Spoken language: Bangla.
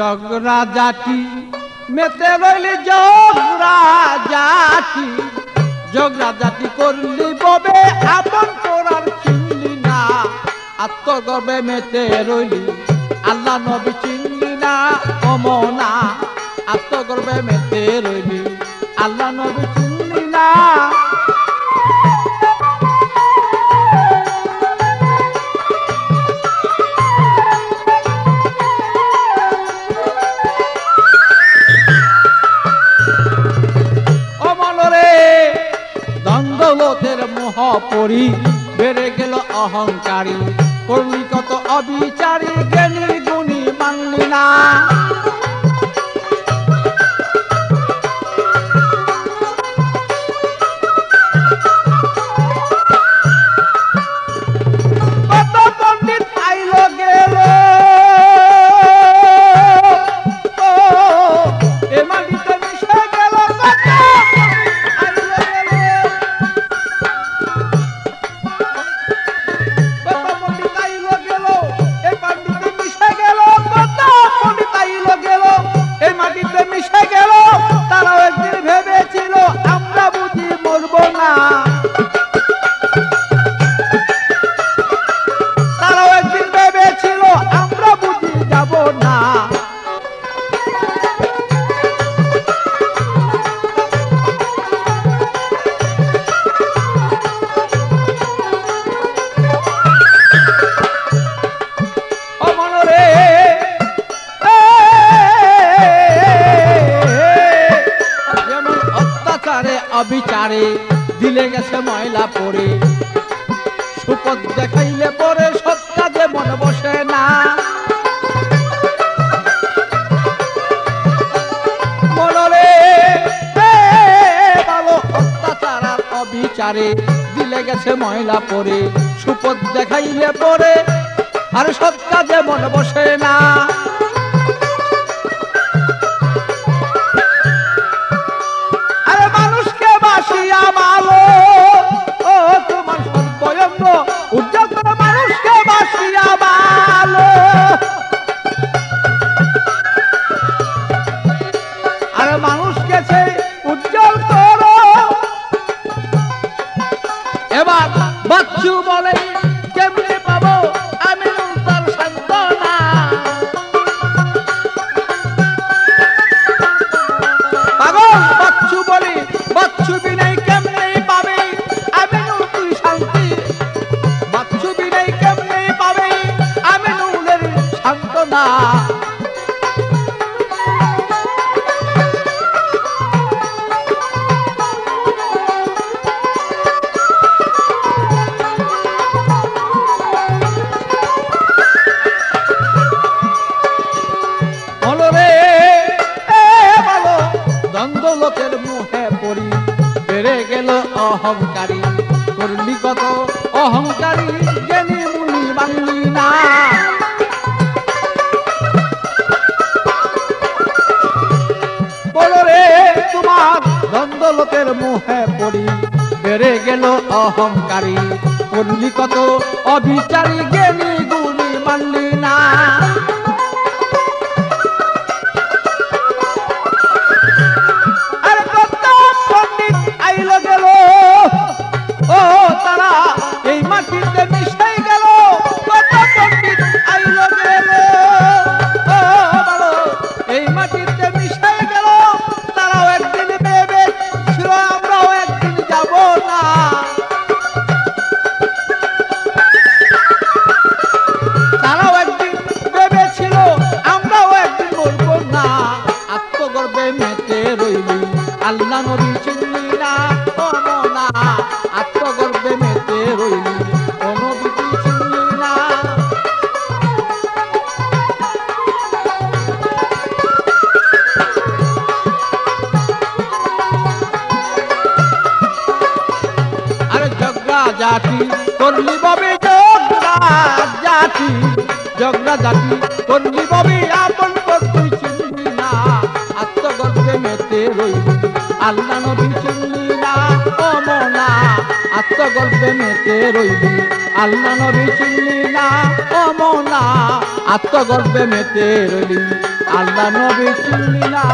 জগরা জাতি মেতে রইলি জগরা জাতি জগরা জাতি করলি ববে আপন করার চিনলি না। আত্মগর্বে মেতে রইলি, আল্লাহ নবী চিনলি না অমনা আত্মগর্বে মেতে রইলি, আল্লাহ নবী চিনলি না। পরি। বেড়ে গেল অহংকারী। করলি কত অবিচারী জ্ঞানী গুণী মানলি না। অবিচারে দিলে গেছে ময়লা পড়ে। সুপদ দেখাইলে পরে সৎ কাজে মন বসে অবিচারে দিলে গেছে ময়লা পরে সুপথ দেখাইলে পরে আর সৎ কাজে মন বসে না। বাচ্চু বলে, কেমনে পাবো? আমি তার সান্ত্বনা পাগল বাচ্চু বলি, বাচ্চু বিনাই কেমনে পাবে? আমি তুই শান্তি। বাচ্চু বিনাই কেমনে পাবে? আমি নুনের সান্ত্বনা দ্বন্দ্বলোকের মুহে পড়ি। বেড়ে গেল অহংকারী। করলি কত অহংকারী জ্ঞানী মুনি বাংলি না। তোমার দ্বন্দ্বলোকের মুখে পড়ি। বেড়ে গেল অহংকারী। করলি কত অবিচারী জ্ঞানী গুণী মানলি না। আল্লাহ নবী চিনলি না কোনো না আত্মগর্বে মেতে রইলি কোনো বিধি চিনলি না? আরে জগরা জাতি, করলি ববে জগরা জাতি জগরা জাতি, করলি ববে আপন আল্লাহ নবী চিনলি না মোনা আত্মগল্পে মেতে রইলি। আল্লাহ নবী চিনলি না মোনা আত্মগল্পে মেতে রইলি। আল্লাহ নবী চিনলি না